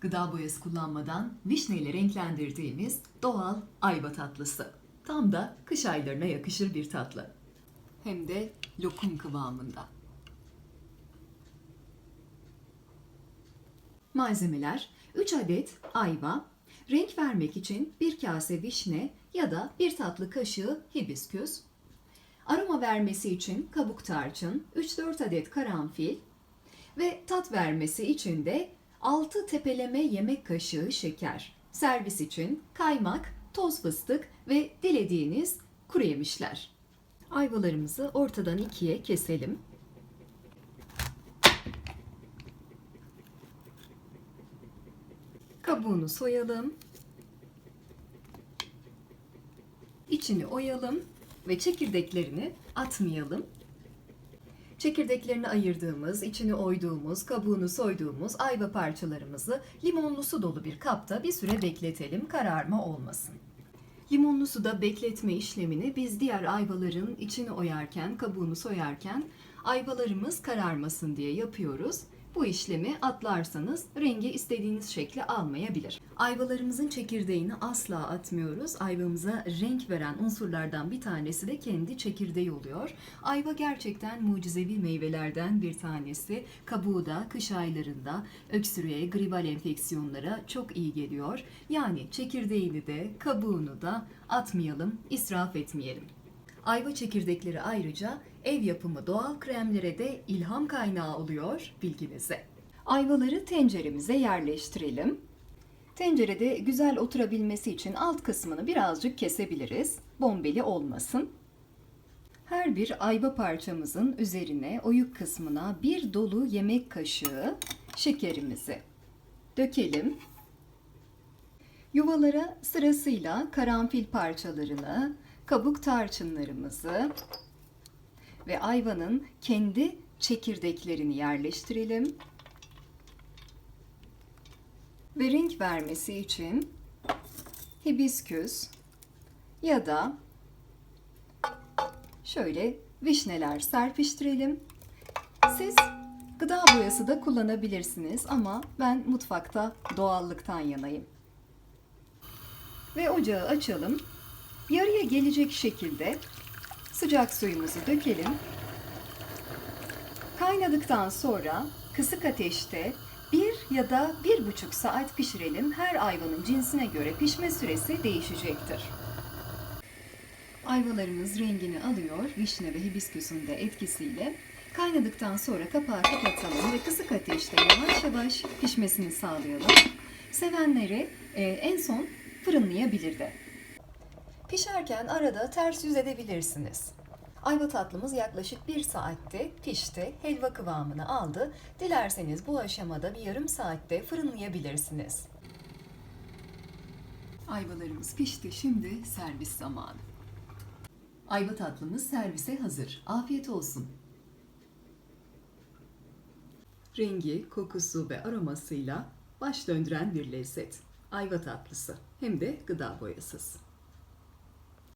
Gıda boyası kullanmadan vişneyle renklendirdiğimiz doğal ayva tatlısı. Tam da kış aylarına yakışır bir tatlı. Hem de lokum kıvamında. Malzemeler 3 adet ayva, renk vermek için bir kase vişne ya da bir tatlı kaşığı hibisküs, aroma vermesi için kabuk tarçın, 3-4 adet karanfil ve tat vermesi için de 6 tepeleme yemek kaşığı şeker. Servis için kaymak, toz fıstık ve dilediğiniz kuru yemişler. Ayvalarımızı ortadan ikiye keselim. Kabuğunu soyalım. İçini oyalım ve çekirdeklerini atmayalım. Çekirdeklerini ayırdığımız, içini oyduğumuz, kabuğunu soyduğumuz ayva parçalarımızı limonlu su dolu bir kapta bir süre bekletelim, kararma olmasın. Limonlu suda bekletme işlemini biz diğer ayvaların içini oyarken, kabuğunu soyarken ayvalarımız kararmasın diye yapıyoruz. Bu işlemi atlarsanız rengi istediğiniz şekli almayabilir. Ayvalarımızın çekirdeğini asla atmıyoruz. Ayvamıza renk veren unsurlardan bir tanesi de kendi çekirdeği oluyor. Ayva gerçekten mucizevi meyvelerden bir tanesi. Kabuğu da kış aylarında öksürüğe, gribal enfeksiyonlara çok iyi geliyor. Yani çekirdeğini de kabuğunu da atmayalım, israf etmeyelim. Ayva çekirdekleri ayrıca ev yapımı doğal kremlere de ilham kaynağı oluyor bilginize. Ayvaları tenceremize yerleştirelim. Tencerede güzel oturabilmesi için alt kısmını birazcık kesebiliriz. Bombeli olmasın. Her bir ayva parçamızın üzerine oyuk kısmına bir dolu yemek kaşığı şekerimizi dökelim. Yuvalara sırasıyla karanfil parçalarını, kabuk tarçınlarımızı ve ayvanın kendi çekirdeklerini yerleştirelim. Ve renk vermesi için hibisküs ya da şöyle vişneler serpiştirelim. Siz gıda boyası da kullanabilirsiniz ama ben mutfakta doğallıktan yanayım. Ve ocağı açalım. Gelecek şekilde sıcak suyumuzu dökelim. Kaynadıktan sonra kısık ateşte bir ya da bir buçuk saat pişirelim. Her ayvanın cinsine göre pişme süresi değişecektir. Ayvalarımız rengini alıyor vişne ve hibisküsün de etkisiyle. Kaynadıktan sonra kapağı kapatalım ve kısık ateşte yavaş yavaş pişmesini sağlayalım. Sevenleri e, en son fırınlayabilir de. Pişerken arada ters yüz edebilirsiniz. Ayva tatlımız yaklaşık bir saatte pişti, helva kıvamını aldı. Dilerseniz bu aşamada bir yarım saatte fırınlayabilirsiniz. Ayvalarımız pişti, şimdi servis zamanı. Ayva tatlımız servise hazır. Afiyet olsun. Rengi, kokusu ve aromasıyla baş döndüren bir lezzet. Ayva tatlısı hem de gıda boyasız.